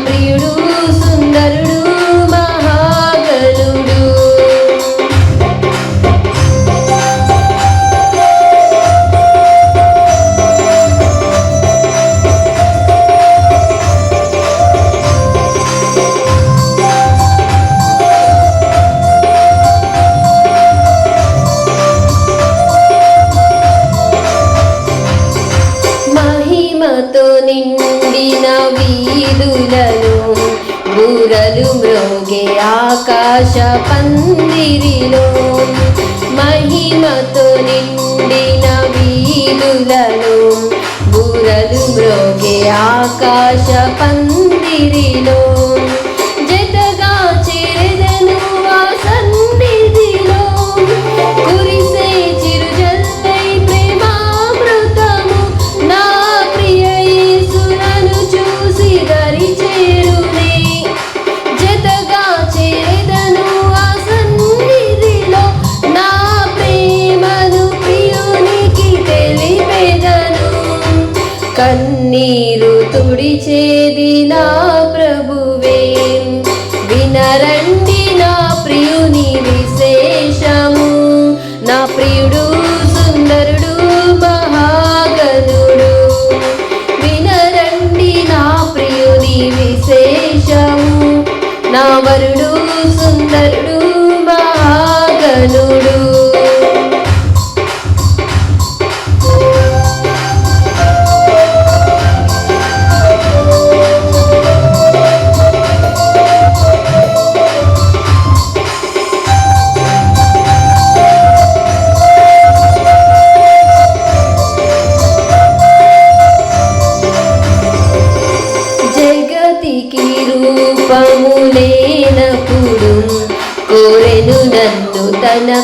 Sombrío.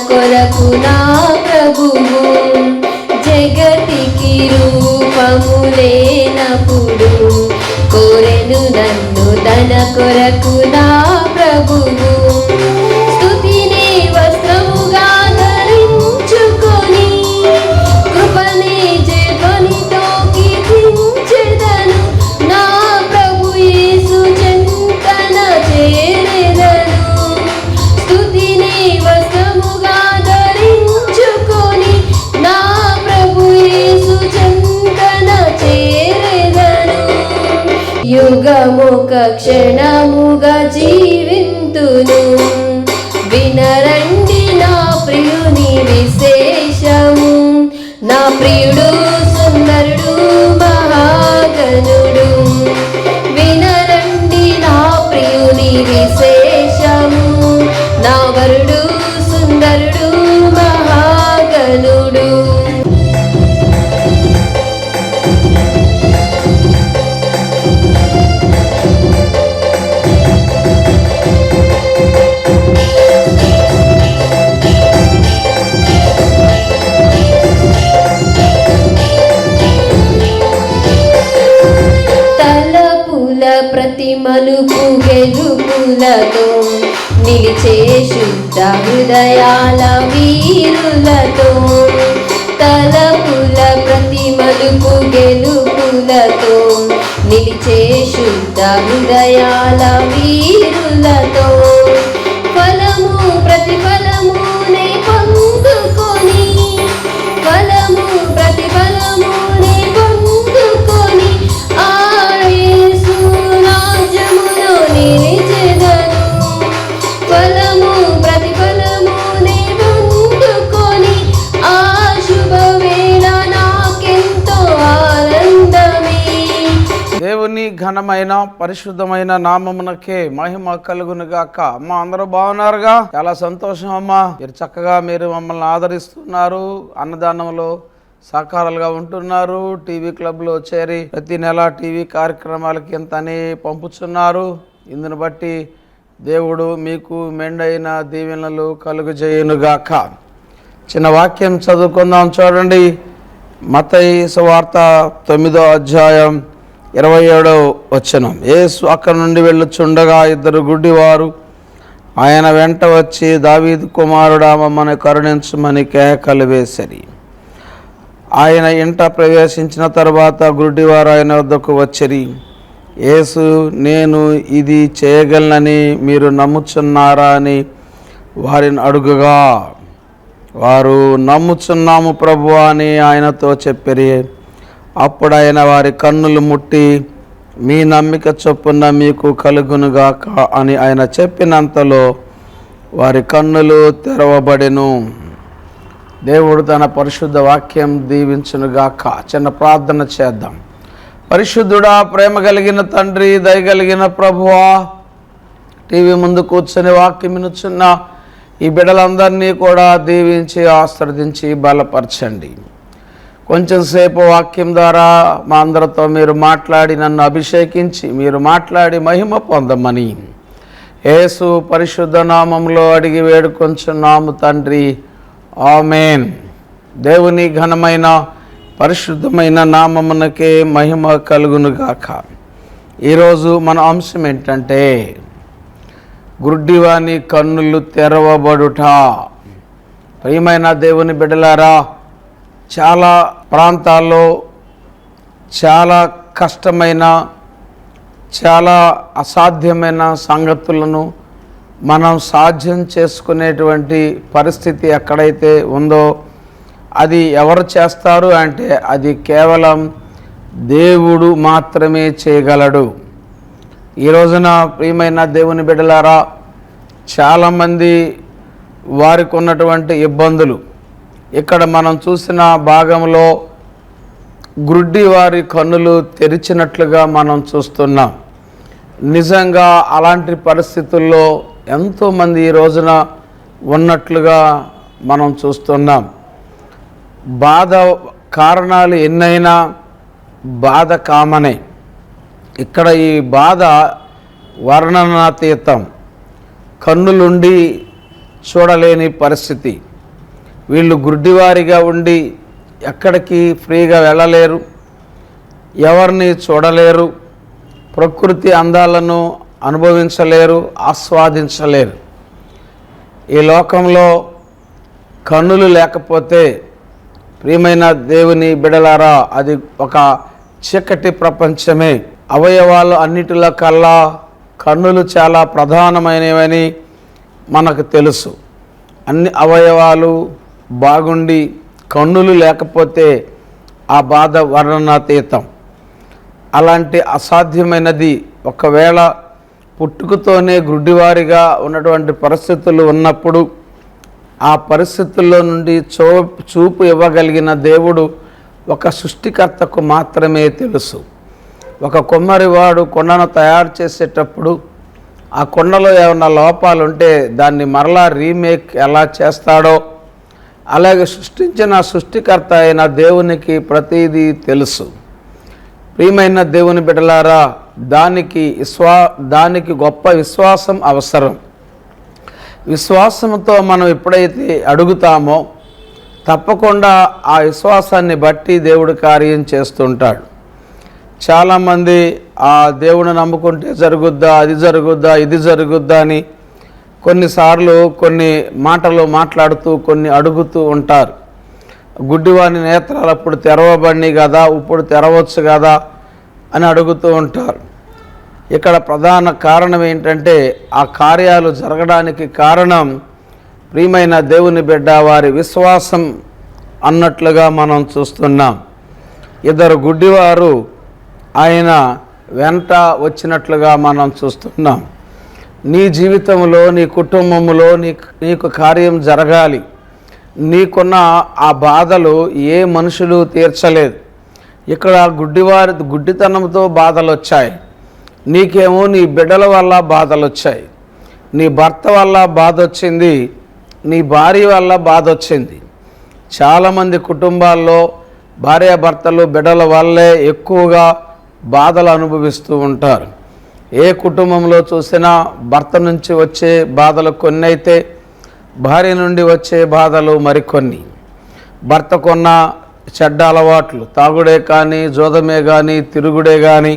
conozco యుగముక క్షణముగా జీవింతును. వినరండి నా ప్రియుని విశేషము. నా ప్రియు వీరులతో నిలిచే శుద్ధ హృదయాల వీరులతో తలపుల ప్రతి మలుపు గెలుపులతో నిలిచే శుద్ధ హృదయాల వీరులతో ఘనమైన పరిశుద్ధమైన నామమునకే మహిమ కలుగును గాక అమ్మ అందరూ బాగున్నారుగా? చాలా సంతోషం అమ్మా. మీరు చక్కగా మీరు మమ్మల్ని ఆదరిస్తున్నారు. అన్నదానంలో సహకారాలుగా ఉంటున్నారు. టీవీ క్లబ్లో చేరి ప్రతి నెల టీవీ కార్యక్రమాలకి ఎంతని పంపుతున్నారు ఇందును బట్టి దేవుడు మీకు మెండైన దీవెనలు కలుగుజేయునుగాక. చిన్న వాక్యం చదువుకుందాం చూడండి. మతయి సువార్త తొమ్మిదో అధ్యాయం ఇరవై ఏడో వచనం. యేసు అక్కడి నుండి వెళ్ళుచుండగా ఇద్దరు గుడ్డివారు ఆయన వెంట వచ్చి దావీదు కుమారుడా మమ్మల్ని కరుణించమని కేకలు వేసరి. ఆయన ఇంట ప్రవేశించిన తర్వాత గుడ్డివారు ఆయన వద్దకు వచ్చిరి యేసు నేను ఇది చేయగలనని మీరు నమ్ముచున్నారా అని వారిని అడుగుగా. వారు నమ్ముచున్నాము ప్రభు అని ఆయనతో చెప్పిరి. అప్పుడు ఆయన వారి కన్నులు ముట్టి మీ నమ్మిక చొప్పున మీకు కలుగునుగాక అని ఆయన చెప్పినంతలో వారి కన్నులు తెరవబడెను. దేవుడు తన పరిశుద్ధ వాక్యం దీవించునుగాక. చిన్న ప్రార్థన చేద్దాం. పరిశుద్ధుడా ప్రేమ కలిగిన తండ్రి దయగలిగిన ప్రభువా టీవీ ముందు కూర్చొని వాక్యం వినుచున్న ఈ బిడ్డలందరినీ కూడా దీవించి ఆశ్రదించి బలపరచండి. కొంచెం సేపు వాక్యం ద్వారా మా అందరితో మీరు మాట్లాడి నన్ను అభిషేకించి మీరు మాట్లాడి మహిమ పొందమని. యేసు పరిశుద్ధ నామంలో అడిగి వేడుకొంచున్నాము తండ్రి. ఆమెన్. దేవుని ఘనమైన పరిశుద్ధమైన నామమునకే మహిమ కలుగునుగాక. ఈరోజు మన అంశం ఏంటంటే గుడ్డివాని కన్నులు తెరవబడుట. ప్రియమైన దేవుని బిడలారా చాలా ప్రాంతాల్లో చాలా కష్టమైన చాలా అసాధ్యమైన సంగతులను మనం సాధ్యం చేసుకునేటువంటి పరిస్థితి ఎక్కడైతే ఉందో అది ఎవరు చేస్తారు అంటే అది కేవలం దేవుడు మాత్రమే చేయగలడు. ఈ రోజున ప్రియమైన దేవుని బిడ్డలారా చాలామంది వారికి ఉన్నటువంటి ఇబ్బందులు ఇక్కడ మనం చూసిన భాగంలో గ్రుడ్డి వారి కన్నులు తెరిచినట్లుగా మనం చూస్తున్నాం. నిజంగా అలాంటి పరిస్థితుల్లో ఎంతోమంది ఈ రోజున ఉన్నట్లుగా మనం చూస్తున్నాం. బాధ కారణాలు ఎన్నైనా బాధ కామనే. ఇక్కడ ఈ బాధ వర్ణనాతీతం. కన్నులుండి చూడలేని పరిస్థితి. వీళ్ళు గుడ్డివారిగా ఉండి ఎక్కడికి ఫ్రీగా వెళ్ళలేరు ఎవరిని చూడలేరు ప్రకృతి అందాలను అనుభవించలేరు ఆస్వాదించలేరు. ఈ లోకంలో కన్నులు లేకపోతే ప్రియమైన దేవుని బిడలారా అది ఒక చీకటి ప్రపంచమే. అవయవాలు అన్నిటిలో కల్లా కన్నులు చాలా ప్రధానమైనవని మనకు తెలుసు. అన్ని అవయవాలు బాగుండి కన్నులు లేకపోతే ఆ బాధ వర్ణనాతీతం. అలాంటి అసాధ్యమైనది ఒకవేళ పుట్టుకతోనే గుడ్డివారిగా ఉన్నటువంటి పరిస్థితులు ఉన్నప్పుడు ఆ పరిస్థితుల్లో నుండి చూ చూపు ఇవ్వగలిగిన దేవుడు ఒక సృష్టికర్తకు మాత్రమే తెలుసు. ఒక కొమ్మరివాడు కొండను తయారు చేసేటప్పుడు ఆ కొండలో ఏమైనా లోపాలు ఉంటే దాన్ని మరలా రీమేక్ ఎలా చేస్తాడో అలాగే సృష్టించిన సృష్టికర్త అయిన దేవునికి ప్రతిదీ తెలుసు. ప్రియమైన దేవుని బిడ్డలారా దానికి విశ్వా దానికి గొప్ప విశ్వాసం అవసరం. విశ్వాసంతో మనం ఎప్పుడైతే అడుగుతామో తప్పకుండా ఆ విశ్వాసాన్ని బట్టి దేవుడు కార్యం చేస్తుంటాడు. చాలామంది ఆ దేవుని నమ్ముకుంటే జరుగుద్దా అది జరుగుద్దా ఇది జరుగుద్దా అని కొన్నిసార్లు కొన్ని మాటలు మాట్లాడుతూ కొన్ని అడుగుతూ ఉంటారు. గుడ్డివాని నేత్రాలు అప్పుడు తెరవబడి కదా ఇప్పుడు తెరవచ్చు కదా అని అడుగుతూ ఉంటారు. ఇక్కడ ప్రధాన కారణం ఏంటంటే ఆ కార్యాలు జరగడానికి కారణం ప్రియమైన దేవుని బిడ్డ వారి విశ్వాసం అన్నట్లుగా మనం చూస్తున్నాం. ఇద్దరు గుడ్డివారు ఆయన వెంట వచ్చినట్లుగా మనం చూస్తున్నాం. నీ జీవితంలో నీ కుటుంబంలో నీ నీకు కార్యం జరగాలి. నీకున్న ఆ బాధలు ఏ మనుషులు తీర్చలేదు. ఇక్కడ గుడ్డివారి గుడ్డితనంతో బాధలు వచ్చాయి నీకేమో నీ బిడ్డల వల్ల బాధలు వచ్చాయి నీ భర్త వల్ల బాధ వచ్చింది నీ భార్య వల్ల బాధ వచ్చింది చాలామంది కుటుంబాల్లో భార్యాభర్తలు బిడ్డల వల్లే ఎక్కువగా బాధలు అనుభవిస్తూ ఉంటారు. ఏ కుటుంబంలో చూసినా భర్త నుంచి వచ్చే బాధలు కొన్ని అయితే భార్య నుండి వచ్చే బాధలు మరికొన్ని. భర్తకున్న చెడ్డ అలవాట్లు తాగుడే కానీ జోదమే కానీ తిరుగుడే కానీ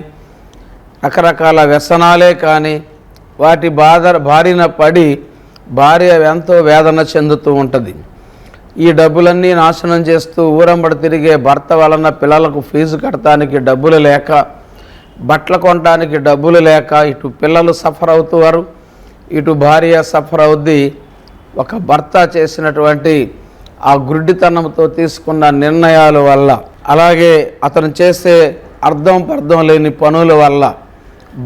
రకరకాల వ్యసనాలే కానీ వాటి బాధ బారిన పడి భార్య ఎంతో వేదన చెందుతూ ఉంటుంది. ఈ డబ్బులన్నీ నాశనం చేస్తూ ఊరంబడి తిరిగే భర్త వలన పిల్లలకు ఫీజు కట్టడానికి డబ్బులు లేక బట్టలు కొనడానికి డబ్బులు లేక ఇటు పిల్లలు సఫర్ అవుతారు ఇటు భార్య సఫర్ అవుద్ది. ఒక భర్త చేసినటువంటి ఆ గుడ్డితనంతో తీసుకున్న నిర్ణయాల వల్ల అలాగే అతను చేసే అర్థం పర్థం లేని పనుల వల్ల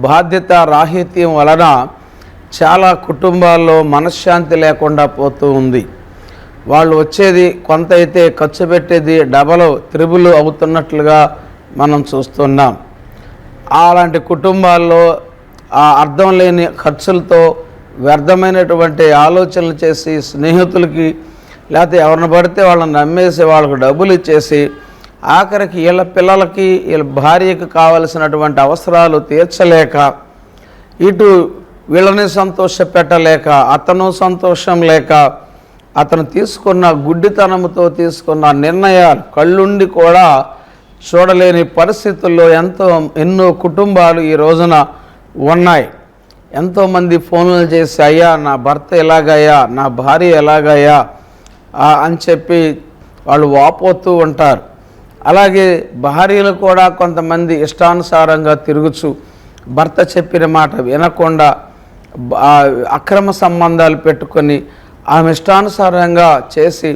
బాధ్యత రాహిత్యం వలన చాలా కుటుంబాల్లో మనశ్శాంతి లేకుండా పోతూ ఉంది. వాళ్ళు వచ్చేది కొంత అయితే ఖర్చు పెట్టేది డబల్ త్రిబుల్ అవుతున్నట్లుగా మనం చూస్తున్నాం. అలాంటి కుటుంబాల్లో ఆ అర్థం లేని ఖర్చులతో వ్యర్థమైనటువంటి ఆలోచనలు చేసి స్నేహితులకి లేకపోతే ఎవరిని పడితే వాళ్ళని నమ్మేసి వాళ్ళకు డబ్బులు ఇచ్చేసి ఆఖరికి వీళ్ళ పిల్లలకి వీళ్ళ భార్యకు కావలసినటువంటి అవసరాలు తీర్చలేక ఇటు వీళ్ళని సంతోష పెట్టలేక అతను సంతోషం లేక అతను తీసుకున్న గుడ్డితనంతో తీసుకున్న నిర్ణయాలు కళ్ళుండి కూడా చూడలేని పరిస్థితుల్లో ఎంతో ఎన్నో కుటుంబాలు ఈ రోజున ఉన్నాయి. ఎంతోమంది ఫోన్లు చేసి అయ్యా నా భర్త ఎలాగయ్యా? నా భార్య ఎలాగయ్యా? అని చెప్పి వాళ్ళు వాపోతూ ఉంటారు. అలాగే భార్యలు కూడా కొంతమంది ఇష్టానుసారంగా తిరుగుచు భర్త చెప్పిన మాట వినకుండా అక్రమ సంబంధాలు పెట్టుకొని ఆమె ఇష్టానుసారంగా చేసి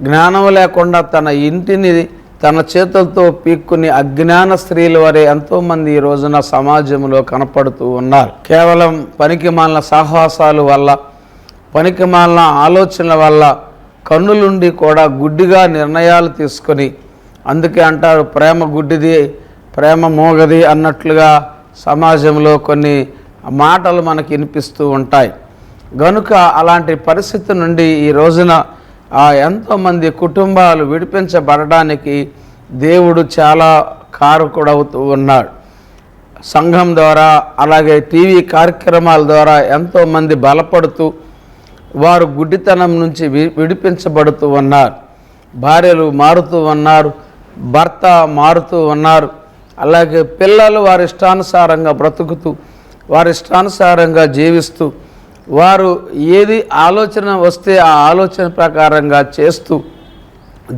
జ్ఞానం లేకుండా తన ఇంటిని తన చేతులతో పీక్కుని అజ్ఞాన స్త్రీల వరే ఎంతోమంది ఈ రోజున సమాజంలో కనపడుతూ ఉన్నారు. కేవలం పనికి మాలిన సాహసాలు వల్ల పనికి మాలిన ఆలోచనల వల్ల కన్నులుండి కూడా గుడ్డిగా నిర్ణయాలు తీసుకొని అందుకే అంటారు ప్రేమ గుడ్డిది ప్రేమ మోగది అన్నట్లుగా సమాజంలో కొన్ని మాటలు మనకి వినిపిస్తూ ఉంటాయి. గనుక అలాంటి పరిస్థితి నుండి ఈ రోజున ఆ ఎంతోమంది కుటుంబాలు విడిపించబడడానికి దేవుడు చాలా కారకుడవుతూ ఉన్నాడు. సంఘం ద్వారా అలాగే టీవీ కార్యక్రమాల ద్వారా ఎంతోమంది బలపడుతూ వారు గుడ్డితనం నుంచి విడిపించబడుతూ ఉన్నారు. భార్యలు మారుతూ ఉన్నారు భర్త మారుతూ ఉన్నారు. అలాగే పిల్లలు వారి ఇష్టానుసారంగా బ్రతుకుతూ వారి ఇష్టానుసారంగా జీవిస్తూ వారు ఏది ఆలోచన వస్తే ఆ ఆలోచన ప్రకారంగా చేస్తూ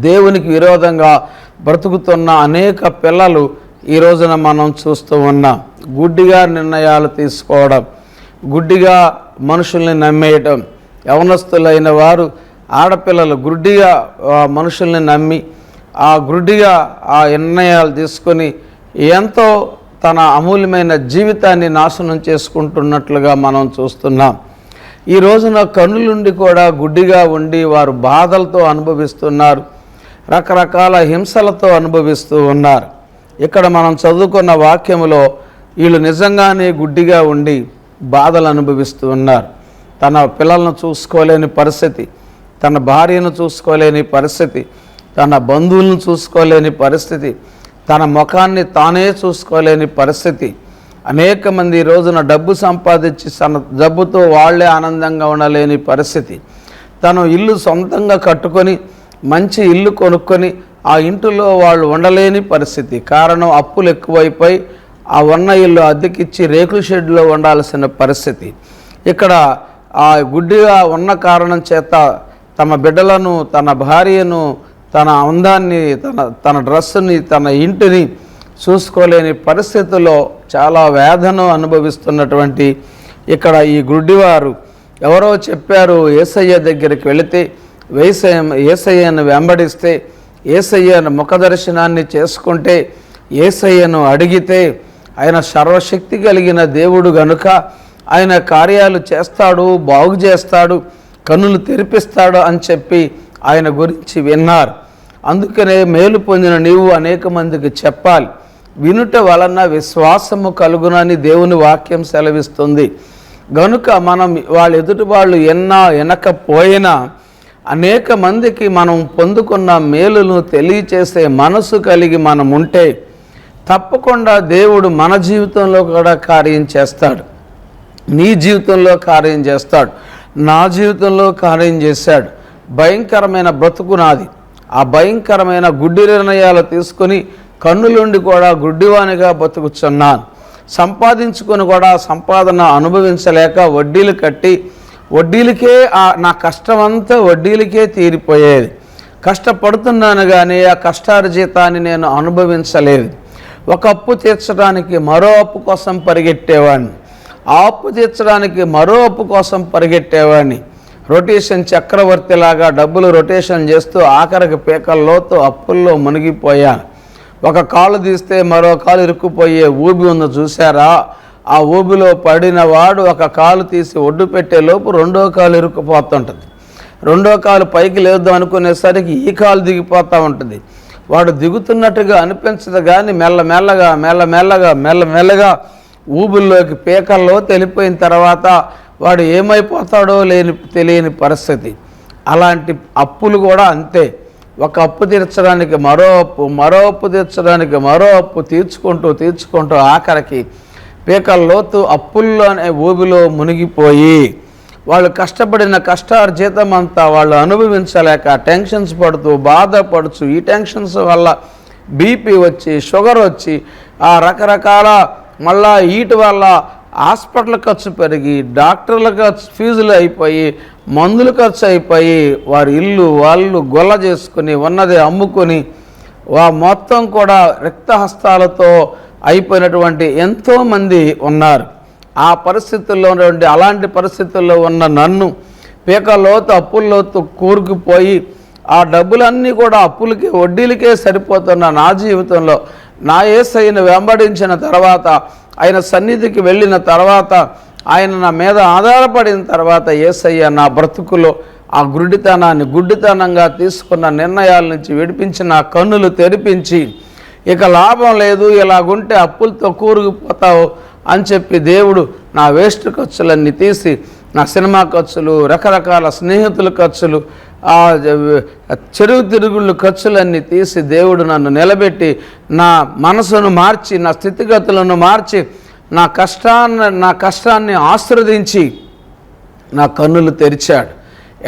దేవునికి విరోధంగా బ్రతుకుతున్న అనేక పిల్లలు ఈ రోజున మనం చూస్తూ ఉన్నాం. గుడ్డిగా నిర్ణయాలు తీసుకోవడం గుడ్డిగా మనుషుల్ని నమ్మేయటం యవనస్తులైన వారు ఆడపిల్లలు గుడ్డిగా మనుషుల్ని నమ్మి ఆ గుడ్డిగా ఆ నిర్ణయాలు తీసుకొని ఎంతో తన అమూల్యమైన జీవితాన్ని నాశనం చేసుకుంటున్నట్లుగా మనం చూస్తున్నాం. ఈ రోజున కన్నులుండి కూడా గుడ్డిగా ఉండి వారు బాధలతో అనుభవిస్తున్నారు రకరకాల హింసలతో అనుభవిస్తూ ఉన్నారు. ఇక్కడ మనం చదువుకున్న వాక్యములో వీళ్ళు నిజంగానే గుడ్డిగా ఉండి బాధలు అనుభవిస్తూ ఉన్నారు. తన పిల్లలను చూసుకోలేని పరిస్థితి తన భార్యను చూసుకోలేని పరిస్థితి తన బంధువులను చూసుకోలేని పరిస్థితి తన ముఖాన్ని తానే చూసుకోలేని పరిస్థితి అనేక మంది రోజున డబ్బు సంపాదించి తన డబ్బుతో వాళ్ళే ఆనందంగా ఉండలేని పరిస్థితి. తను ఇల్లు సొంతంగా కట్టుకొని మంచి ఇల్లు కొనుక్కొని ఆ ఇంటిలో వాళ్ళు ఉండలేని పరిస్థితి. కారణం అప్పులు ఎక్కువైపోయి ఆ ఉన్న ఇల్లు అద్దెకిచ్చి రేకుల షెడ్లో ఉండాల్సిన పరిస్థితి. ఇక్కడ ఆ గుడ్డిగా ఉన్న కారణం చేత తమ బిడ్డలను తన భార్యను తన అందాన్ని తన తన డ్రెస్సుని తన ఇంటిని చూసుకోలేని పరిస్థితుల్లో చాలా వేదన అనుభవిస్తున్నటువంటి ఇక్కడ ఈ గుడ్డివారు ఎవరో చెప్పారు ఏసయ్య దగ్గరికి వెళితే వేసయ్య ఏసయ్యను వెంబడిస్తే ఏసయ్యను ముఖదర్శనాన్ని చేసుకుంటే ఏసయ్యను అడిగితే ఆయన సర్వశక్తి కలిగిన దేవుడు గనుక ఆయన కార్యాలు చేస్తాడు బాగు చేస్తాడు కన్నులు తెరిపిస్తాడు అని చెప్పి ఆయన గురించి విన్నారు. అందుకనే మేలు పొందిన నీవు అనేక మందికి చెప్పాలి. వినుట వలన విశ్వాసము కలుగునని దేవుని వాక్యం సెలవిస్తుంది. గనుక మనం వాళ్ళ ఎదుటి వాళ్ళు ఎన్నా వెనకపోయినా అనేక మందికి మనం పొందుకున్న మేలును తెలియచేసే మనసు కలిగి మనం ఉంటే తప్పకుండా దేవుడు మన జీవితంలో కూడా కార్యం చేస్తాడు. నీ జీవితంలో కార్యం చేస్తాడు. నా జీవితంలో కార్యం చేశాడు. భయంకరమైన బ్రతుకు నాది. ఆ భయంకరమైన గుడ్డి నిర్ణయాలు తీసుకొని కన్నులుండి కూడా గుడ్డివానిగా బతుకుచున్నాను. సంపాదించుకొని కూడా సంపాదన అనుభవించలేక వడ్డీలు కట్టి వడ్డీలకే నా కష్టమంతా వడ్డీలకే తీరిపోయేది. కష్టపడుతున్నాను కానీ ఆ కష్టార్జితాన్ని నేను అనుభవించలేదు. ఒక అప్పు తీర్చడానికి మరో అప్పు కోసం పరిగెట్టేవాడిని ఆ అప్పు తీర్చడానికి మరో అప్పు కోసం పరిగెట్టేవాడిని రొటేషన్ చక్రవర్తిలాగా డబ్బులు రొటేషన్ చేస్తూ ఆఖరికి పీకల్లోతో అప్పుల్లో మునిగిపోయాను. ఒక కాలు తీస్తే మరో కాలు ఇరుక్కుపోయే ఊబి ఉందో చూసారా ఆ ఊబిలో పడిన వాడు ఒక కాలు తీసి ఒడ్డు పెట్టేలోపు రెండో కాలు ఇరుక్కుపోతుంటుంది. రెండో కాలు పైకి లేద్దాం అనుకునేసరికి ఈ కాలు దిగిపోతూ ఉంటుంది. వాడు దిగుతున్నట్టుగా అనిపించదు కానీ మెల్లమెల్లగా మెల్లమెల్లగా మెల్లమెల్లగా ఊబుల్లోకి పీకల్లో తెలిపోయిన తర్వాత వాడు ఏమైపోతాడో లేని తెలియని పరిస్థితి. అలాంటి అప్పులు కూడా అంతే. ఒక అప్పు తీర్చడానికి మరో అప్పు మరో అప్పు తీర్చడానికి మరో అప్పు తీర్చుకుంటూ తీర్చుకుంటూ ఆఖరికి పీకల్లోతు అప్పుల్లోనే ఊబిలో మునిగిపోయి వాళ్ళు కష్టపడిన కష్టార్జితం అంతా వాళ్ళు అనుభవించలేక టెన్షన్స్ పడుతూ బాధపడుచు ఈ టెన్షన్స్ వల్ల బీపీ వచ్చి షుగర్ వచ్చి ఆ రకరకాల మళ్ళా వీటి వల్ల హాస్పిటల్ ఖర్చు పెరిగి డాక్టర్ల ఖర్చు ఫీజులు అయిపోయి మందులు ఖర్చు అయిపోయి వారి ఇల్లు వాళ్ళు గొల్ల చేసుకుని ఉన్నది అమ్ముకొని వా మొత్తం కూడా రిక్తహస్తాలతో అయిపోయినటువంటి ఎంతోమంది ఉన్నారు. ఆ పరిస్థితుల్లో ఉన్నటువంటి అలాంటి పరిస్థితుల్లో ఉన్న నన్ను పీకలోతు అప్పుల్లోతు కూరుకుపోయి ఆ డబ్బులన్నీ కూడా అప్పులకి వడ్డీలకే సరిపోతున్న నా జీవితంలో నా ఏసైను వెంబడించిన తర్వాత ఆయన సన్నిధికి వెళ్ళిన తర్వాత ఆయన నా మీద ఆధారపడిన తర్వాత ఏసయ్య నా బ్రతుకులో ఆ గుడ్డితనాన్ని గుడ్డితనంగా తీసుకున్న నిర్ణయాల నుంచి విడిపించి నా కన్నులు తెరిపించి ఇక లాభం లేదు ఇలాగుంటే అప్పులతో కూరుకుపోతావు అని చెప్పి దేవుడు నా వేస్ట్ ఖర్చులన్నీ తీసి నా సినిమా ఖర్చులు రకరకాల స్నేహితుల ఖర్చులు ఆ చెరువు తిరుగుళ్ళు ఖర్చులన్నీ తీసి దేవుడు నన్ను నిలబెట్టి నా మనసును మార్చి నా స్థితిగతులను మార్చి నా కష్టాన్ని నా కష్టాన్ని ఆశ్రదించి నా కన్నులు తెరిచాడు.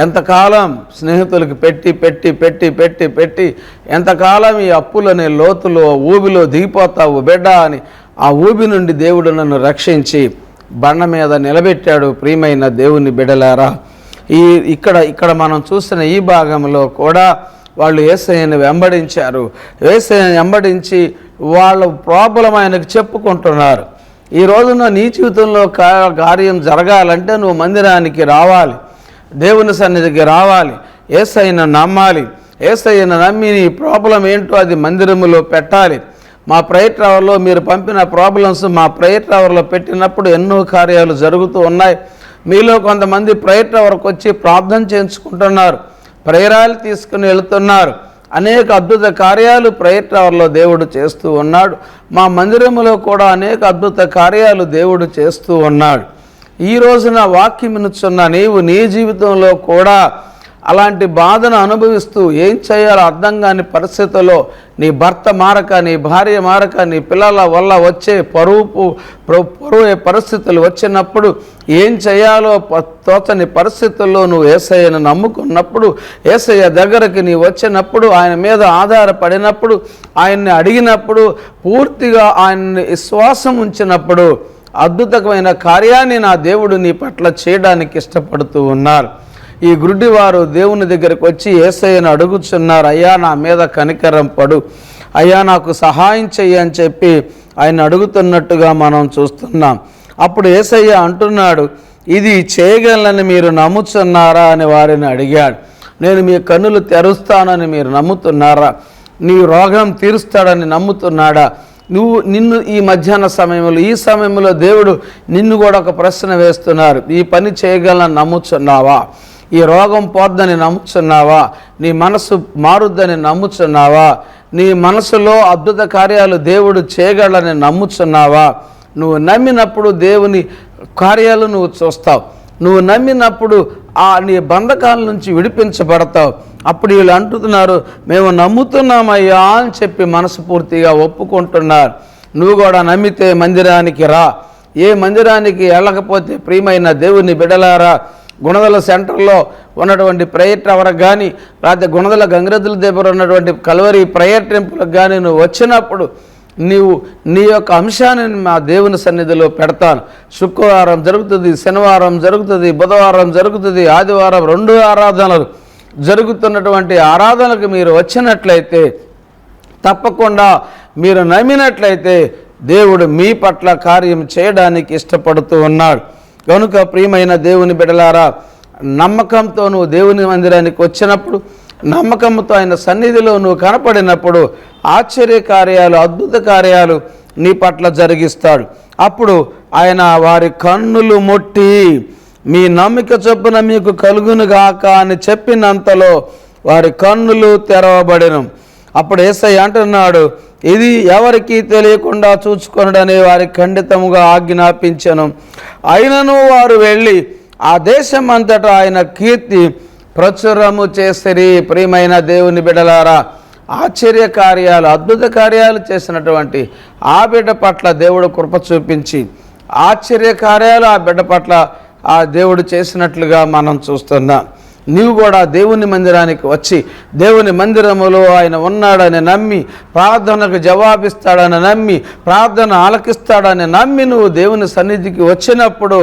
ఎంతకాలం స్నేహితులకు పెట్టి పెట్టి పెట్టి పెట్టి పెట్టి ఎంతకాలం ఈ అప్పులనే లోతులో ఊబిలో దిగిపోతావు బిడ్డ అని ఆ ఊబి నుండి దేవుడు నన్ను రక్షించి బండ మీద నిలబెట్టాడు. ప్రియమైన దేవుని బిడలారా ఈ ఇక్కడ ఇక్కడ మనం చూసిన ఈ భాగంలో కూడా వాళ్ళు ఏసయ్యని వెంబడించారు. ఏసయ్యని వెంబడించి వాళ్ళ ప్రాబ్లం ఆయనకు చెప్పుకుంటున్నారు. ఈ రోజున నీ జీవితంలో కా- కార్యం జరగాలంటే నువ్వు మందిరానికి రావాలి. దేవుని సన్నిధికి రావాలి. ఏసైన నమ్మాలి. ఏసైన నమ్మి నీ ప్రాబ్లం ఏంటో అది మందిరములో పెట్టాలి. మా ప్రేయర్ టవర్లో మీరు పంపిన ప్రాబ్లమ్స్ మా ప్రేయర్ టవర్లో పెట్టినప్పుడు ఎన్నో కార్యాలు జరుగుతూ ఉన్నాయి. మీలో కొంతమంది ప్రేయర్ వరకు వచ్చి ప్రార్థన చేయించుకుంటున్నారు ప్రేరాలు తీసుకుని వెళుతున్నారు. అనేక అద్భుత కార్యాలు ప్రేయర్ టవర్లో దేవుడు చేస్తూ ఉన్నాడు. మా మందిరంలో కూడా అనేక అద్భుత కార్యాలు దేవుడు చేస్తూ ఉన్నాడు. ఈ రోజున వాక్యం వినుచున్న నీవు నీ జీవితంలో కూడా అలాంటి బాధను అనుభవిస్తూ ఏం చేయాలో అర్థం కాని పరిస్థితుల్లో నీ భర్త మారక నీ భార్య మారక నీ పిల్లల వల్ల వచ్చే పరువు పరువే పరిస్థితులు వచ్చినప్పుడు ఏం చేయాలో తోచని పరిస్థితుల్లో నువ్వు ఏసయ్యను నమ్ముకున్నప్పుడు ఏసయ్య దగ్గరికి నీ వచ్చినప్పుడు ఆయన మీద ఆధారపడినప్పుడు ఆయన్ని అడిగినప్పుడు పూర్తిగా ఆయన్ని విశ్వాసం ఉంచినప్పుడు అద్భుతమైన కార్యాన్ని నా దేవుడు నీ పట్ల చేయడానికి ఇష్టపడుతూ ఉన్నారు. ఈ గుడ్డి వారు దేవుని దగ్గరికి వచ్చి ఏసయ్యను అడుగుచున్నారు అయ్యా నా మీద కనికరం పడు. అయ్యా నాకు సహాయం చెయ్యి అని చెప్పి ఆయన అడుగుతున్నట్టుగా మనం చూస్తున్నాం. అప్పుడు ఏసయ్య అంటున్నాడు ఇది చేయగలనని మీరు నమ్ముచున్నారా? అని వారిని అడిగాడు. నేను మీ కన్నులు తెరుస్తానని మీరు నమ్ముతున్నారా? నీ రోగం తీరుస్తాడని నమ్ముతున్నాడా? నువ్వు నిన్ను ఈ మధ్యాహ్న సమయంలో ఈ సమయంలో దేవుడు నిన్ను కూడా ఒక ప్రశ్న వేస్తున్నారు. ఈ పని చేయగలని నమ్ముచున్నావా? ఈ రోగం పోద్దని నమ్ముచున్నావా? నీ మనసు మారుద్దని నమ్ముచున్నావా? నీ మనసులో అద్భుత కార్యాలు దేవుడు చేయగలని నమ్ముచున్నావా? నువ్వు నమ్మినప్పుడు దేవుని కార్యాలు నువ్వు చూస్తావు. నువ్వు నమ్మినప్పుడు ఆ నీ బంధకాల నుంచి విడిపించబడతావు. అప్పుడు వీళ్ళు అంటున్నారు మేము నమ్ముతున్నామయ్యా అని చెప్పి మనస్ఫూర్తిగా ఒప్పుకుంటున్నారు. నువ్వు కూడా నమ్మితే మందిరానికి రా. ఏ మందిరానికి వెళ్ళకపోతే ప్రియమైన దేవుని బిడలారా గుణదల సెంటర్లో ఉన్నటువంటి ప్రేయర్ టవర్కి కానీ లేకపోతే గుణదల గంగిరెద్దుల దగ్గర ఉన్నటువంటి కల్వరి ప్రేయర్ టెంపుల్కి కానీ నువ్వు వచ్చినప్పుడు నీవు నీ యొక్క అంశాన్ని మా దేవుని సన్నిధిలో పెడతాను. శుక్రవారం జరుగుతుంది శనివారం జరుగుతుంది బుధవారం జరుగుతుంది ఆదివారం రెండు ఆరాధనలు జరుగుతున్నటువంటి ఆరాధనకు మీరు వచ్చినట్లయితే తప్పకుండా మీరు నమ్మినట్లయితే దేవుడు మీ పట్ల కార్యం చేయడానికి ఇష్టపడుతూ ఉన్నాడు. కనుక ప్రియమైన దేవుని బిడలారా నమ్మకంతో నువ్వు దేవుని మందిరానికి వచ్చినప్పుడు నమ్మకంతో ఆయన సన్నిధిలో నువ్వు కనపడినప్పుడు ఆశ్చర్య కార్యాలు అద్భుత కార్యాలు నీ పట్ల జరిగిస్తాడు. అప్పుడు ఆయన వారి కన్నులు ముట్టి మీ నమ్మిక చొప్పున మీకు కలుగును గాక అని చెప్పినంతలో వారి కన్నులు తెరవబడిన. అప్పుడు ఏసై అంటున్నాడు ఇది ఎవరికి తెలియకుండా చూచుకొనడని వారి ఖండితముగా ఆజ్ఞాపించను. అయినను వారు వెళ్ళి ఆ దేశం అంతటా ఆయన కీర్తి ప్రచురము చేసిరి. ప్రియమైన దేవుని బిడలారా ఆశ్చర్య కార్యాలు అద్భుత కార్యాలు చేసినటువంటి ఆ బిడ్డ పట్ల దేవుడు కృప చూపించి ఆశ్చర్య కార్యాలు ఆ బిడ్డ పట్ల ఆ దేవుడు చేసినట్లుగా మనం చూస్తున్నాం. నీవు కూడా దేవుని మందిరానికి వచ్చి దేవుని మందిరములో ఆయన ఉన్నాడని నమ్మి ప్రార్థనకు జవాబిస్తాడని నమ్మి ప్రార్థన ఆలకిస్తాడని నమ్మి నువ్వు దేవుని సన్నిధికి వచ్చినప్పుడు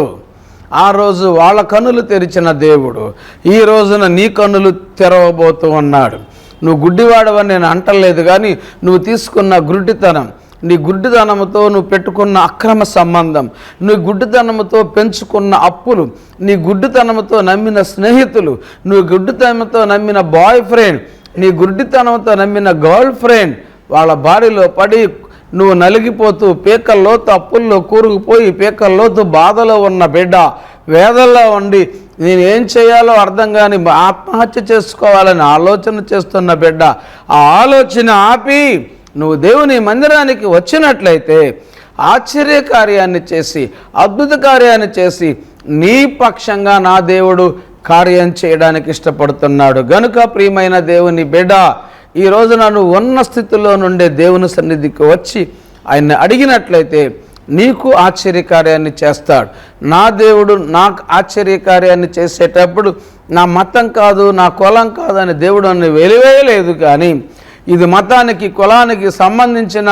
ఆ రోజు వాళ్ళ కన్నులు తెరిచిన దేవుడు ఈ రోజున నీ కన్నులు తెరవబోతూ ఉన్నాడు. నువ్వు గుడ్డివాడవని నేను అంటలేదు కానీ నువ్వు తీసుకున్న గుడ్డితనం నీ గుడ్డితనంతో నువ్వు పెట్టుకున్న అక్రమ సంబంధం నీ గుడ్డితనంతో పెంచుకున్న అప్పులు నీ గుడ్డితనంతో నమ్మిన స్నేహితులు నువ్వు గుడ్డితనంతో నమ్మిన బాయ్ ఫ్రెండ్ నీ గుడ్డితనంతో నమ్మిన గర్ల్ ఫ్రెండ్ వాళ్ళ బాడీలో పడి నువ్వు నలిగిపోతూ పీకల్లోతు అప్పుల్లో కూరుకుపోయి పీకల్లోతు బాధలో ఉన్న బిడ్డ వేదల్లో ఉండి నేను ఏం చేయాలో అర్థం కాని ఆత్మహత్య చేసుకోవాలని ఆలోచన చేస్తున్న బిడ్డ ఆ ఆలోచన ఆపి నువ్వు దేవుని మందిరానికి వచ్చినట్లయితే ఆశ్చర్య కార్యాన్ని చేసి అద్భుత కార్యాన్ని చేసి నీ పక్షంగా నా దేవుడు కార్యం చేయడానికి ఇష్టపడుతున్నాడు. గనుక ప్రియమైన దేవుని బిడ్డ ఈ రోజున నువ్వు ఉన్న స్థితిలో నుండే దేవుని సన్నిధికి వచ్చి ఆయన్ని అడిగినట్లయితే నీకు ఆశ్చర్యకార్యాన్ని చేస్తాడు. నా దేవుడు నాకు ఆశ్చర్యకార్యాన్ని చేసేటప్పుడు నా మతం కాదు నా కులం కాదు అని దేవుడు నన్ను వెలివేయలేదు కానీ ఇది మతానికి కులానికి సంబంధించిన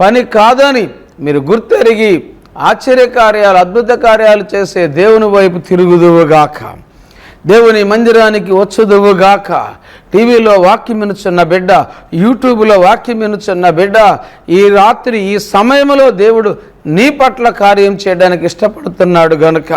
పని కాదని మీరు గుర్తెరిగి ఆశ్చర్యకార్యాలు అద్భుత కార్యాలు చేసే దేవుని వైపు తిరుగుదువుగాక. దేవుని మందిరానికి వచ్చుదువుగాక. టీవీలో వాక్యం వినుచున్న బిడ్డ యూట్యూబ్లో వాక్యం వినుచున్న బిడ్డ ఈ రాత్రి ఈ సమయంలో దేవుడు నీ పట్ల కార్యం చేయడానికి ఇష్టపడుతున్నాడు గనుక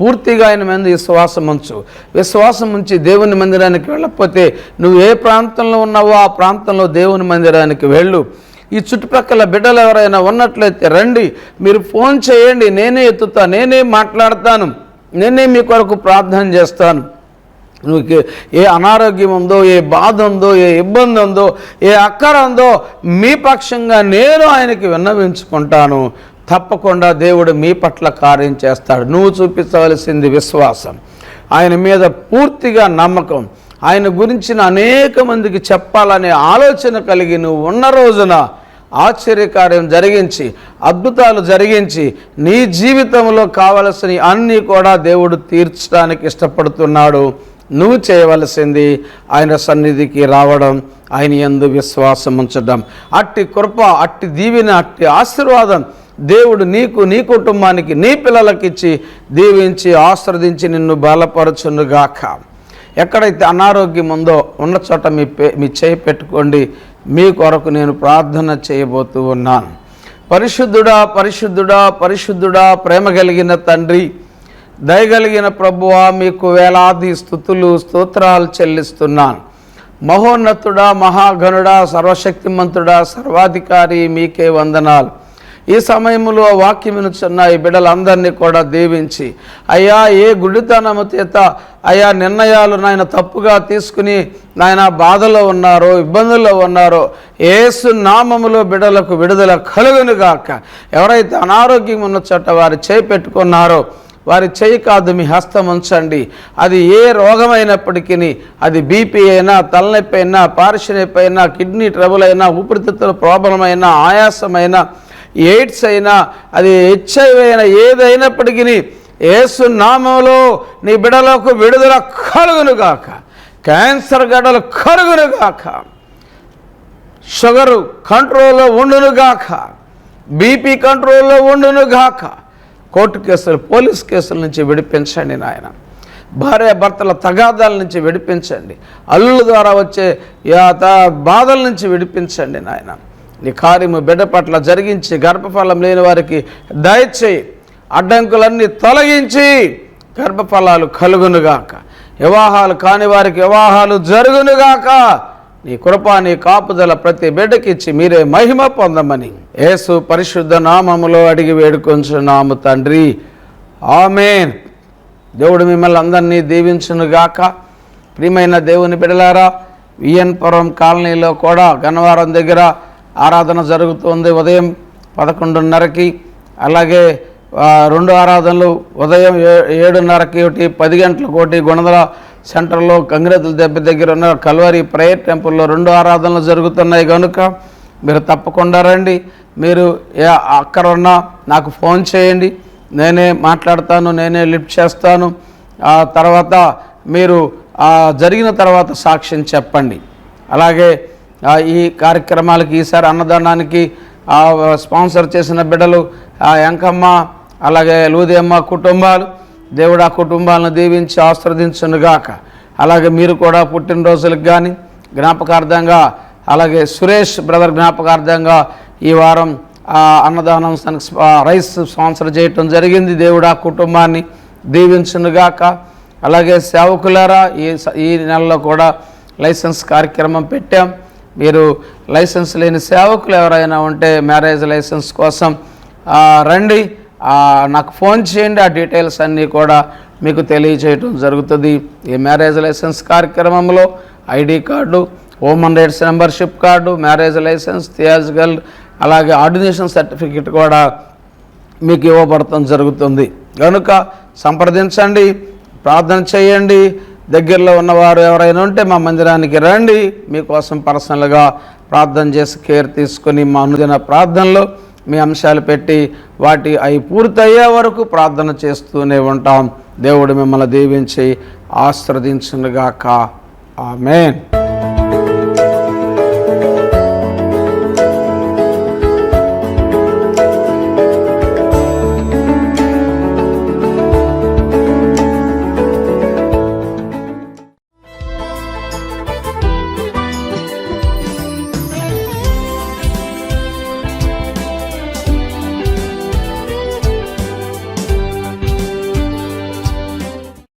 పూర్తిగా ఆయన మీద విశ్వాసం ఉంచు. విశ్వాసం ఉంచి దేవుని మందిరానికి వెళ్ళకపోతే నువ్వు ఏ ప్రాంతంలో ఉన్నావో ఆ ప్రాంతంలో దేవుని మందిరానికి వెళ్ళు. ఈ చుట్టుపక్కల బిడ్డలు ఎవరైనా ఉన్నట్లయితే రండి. మీరు ఫోన్ చేయండి. నేనే ఎత్తుతా నేనే మాట్లాడతాను. నేనే మీ కొరకు ప్రార్థన చేస్తాను. నువ్వు ఏ అనారోగ్యం ఉందో ఏ బాధ ఉందో ఏ ఇబ్బంది ఉందో ఏ అక్కర ఉందో మీ పక్షంగా నేను ఆయనకి విన్నవించుకుంటాను. తప్పకుండా దేవుడు మీ పట్ల కార్యం చేస్తాడు. నువ్వు చూపించవలసింది విశ్వాసం. ఆయన మీద పూర్తిగా నమ్మకం. ఆయన గురించిన అనేక మందికి చెప్పాలనే ఆలోచన కలిగి నువ్వు ఉన్న రోజున ఆశ్చర్యకార్యం జరిగించి అద్భుతాలు జరిగించి నీ జీవితంలో కావలసిన అన్నీ కూడా దేవుడు తీర్చడానికి ఇష్టపడుతున్నాడు. నువ్వు చేయవలసింది ఆయన సన్నిధికి రావడం ఆయన ఎందు విశ్వాసం ఉంచడం. అట్టి కృప అట్టి దీవెన అట్టి ఆశీర్వాదం దేవుడు నీకు నీ కుటుంబానికి నీ పిల్లలకిచ్చి దీవించి ఆశ్రదించి నిన్ను బలపరచునుగాక. ఎక్కడైతే అనారోగ్యం ఉందో ఉన్న చోట మీ పే మీ చేయి పెట్టుకోండి. మీ కొరకు నేను ప్రార్థన చేయబోతూ ఉన్నాను. పరిశుద్ధుడా పరిశుద్ధుడా పరిశుద్ధుడా ప్రేమ కలిగిన తండ్రి దయగలిగిన ప్రభువా మీకు వేలాది స్థుతులు స్తోత్రాలు చెల్లిస్తున్నాను. మహోన్నతుడా మహాగణుడా సర్వశక్తిమంతుడా సర్వాధికారి మీకే వందనాలు. ఈ సమయంలో వాక్యం వినుచున్న ఈ బిడ్డలందరినీ కూడా దీవించి అయ్యా ఏ గుడితనము చేత అయ్యా నిర్ణయాలు నాయన తప్పుగా తీసుకుని నాయన బాధలో ఉన్నారో ఇబ్బందుల్లో ఉన్నారో ఏసు నామములో బిడ్డలకు విడుదల కలుగునుగాక ఎవరైతే అనారోగ్యం ఉన్న చోట వారు చేయి పెట్టుకున్నారో వారి చేయి కాదు మీ హస్తం ఉంచండి. అది ఏ రోగమైనప్పటికీ అది బీపీ అయినా తలనొప్పి అయినా పారిశనొప్పి అయినా కిడ్నీ ట్రబుల్ అయినా ఊపిరితిత్తుల ప్రాబ్లం అయినా ఆయాసమైనా ఎయిడ్స్ అయినా అది హెచ్ఐవి అయినా ఏదైనప్పటికీ ఏసు నామంలో నీ బిడలకు విడుదల కలుగునుగాక. క్యాన్సర్ గడ్డలు కలుగునుగాక. షుగరు కంట్రోల్లో ఉండునుగాక. బీపీ కంట్రోల్లో ఉండునుగాక. కోర్టు కేసులు పోలీస్ కేసుల నుంచి విడిపించండి నాయన. భార్య భర్తల తగాదాల నుంచి విడిపించండి. అల్లుల ద్వారా వచ్చే యాత బాధల నుంచి విడిపించండి నాయన. నీ కార్యము బిడ్డ పట్ల జరిగించి గర్భఫలం లేని వారికి దయచేయి. అడ్డంకులన్నీ తొలగించి గర్భఫలాలు కలుగునుగాక. వివాహాలు కాని వారికి వివాహాలు జరుగునుగాక. నీ కృప నీ కాపుదల ప్రతి బిడ్డకిచ్చి మీరే మహిమ పొందమని యేసు పరిశుద్ధ నామములో అడిగి వేడుకొంచున్నాము తండ్రి. ఆమెన్. దేవుడు మిమ్మల్ని అందరినీ దీవించునుగాక. ప్రియమైన దేవుని బిడలారా విఎన్పురం కాలనీలో కూడా గన్నవరం దగ్గర ఆరాధన జరుగుతుంది ఉదయం పదకొండున్నరకి. అలాగే రెండు ఆరాధనలు ఉదయం ఏ- ఏడున్నరకి ఒకటి పది గంటలకు ఒకటి గుణదల సెంటర్లో గంగిరెద్దుల దెబ్బ దగ్గర ఉన్న కల్వరి ప్రేయర్ టెంపుల్లో రెండు ఆరాధనలు జరుగుతున్నాయి కనుక మీరు తప్పకుండా రండి. మీరు అక్కడ ఉన్నా నాకు ఫోన్ చేయండి. నేనే మాట్లాడతాను నేనే లిఫ్ట్ చేస్తాను. ఆ తర్వాత మీరు జరిగిన తర్వాత సాక్ష్యం చెప్పండి. అలాగే ఈ కార్యక్రమాలకి ఈసారి అన్నదానానికి స్పాన్సర్ చేసిన బిడ్డలు ఎంకమ్మ అలాగే లూదేమ్మ కుటుంబాలు దేవుడు ఆ కుటుంబాలను దీవించి ఆస్వాదించునుగాక అలాగే మీరు కూడా పుట్టినరోజులకు కానీ జ్ఞాపకార్థంగా అలాగే సురేష్ బ్రదర్ జ్ఞాపకార్థంగా ఈ వారం అన్నదానం సన్- రైస్ స్పాన్సర్ చేయటం జరిగింది. దేవుడు ఆ కుటుంబాన్ని దీవించునుగాక. అలాగే సేవకులారా ఈ స- ఈ నెలలో కూడా లైసెన్స్ కార్యక్రమం పెట్టాం. మీరు లైసెన్స్ లేని సేవకులు ఎవరైనా ఉంటే మ్యారేజ్ లైసెన్స్ కోసం రండి. నాకు ఫోన్ చేయండి. ఆ డీటెయిల్స్ అన్నీ కూడా మీకు తెలియచేయటం జరుగుతుంది. ఈ మ్యారేజ్ లైసెన్స్ కార్యక్రమంలో ID card women rights membership card marriage license theological అలాగే ఆర్డినేషన్ సర్టిఫికెట్ కూడా మీకు ఇవ్వబడటం జరుగుతుంది. కనుక సంప్రదించండి ప్రార్థన చేయండి. దగ్గరలో ఉన్నవారు ఎవరైనా ఉంటే మా మందిరానికి రండి. మీకోసం పర్సనల్గా ప్రార్థన చేసి కేర్ తీసుకొని మా అనుదిన ప్రార్థనలో మీ అంశాలు పెట్టి వాటి అవి పూర్తయ్యే వరకు ప్రార్థన చేస్తూనే ఉంటాం. దేవుడు మిమ్మల్ని దీవించి ఆశ్రదించునుగాక ఆమెన్.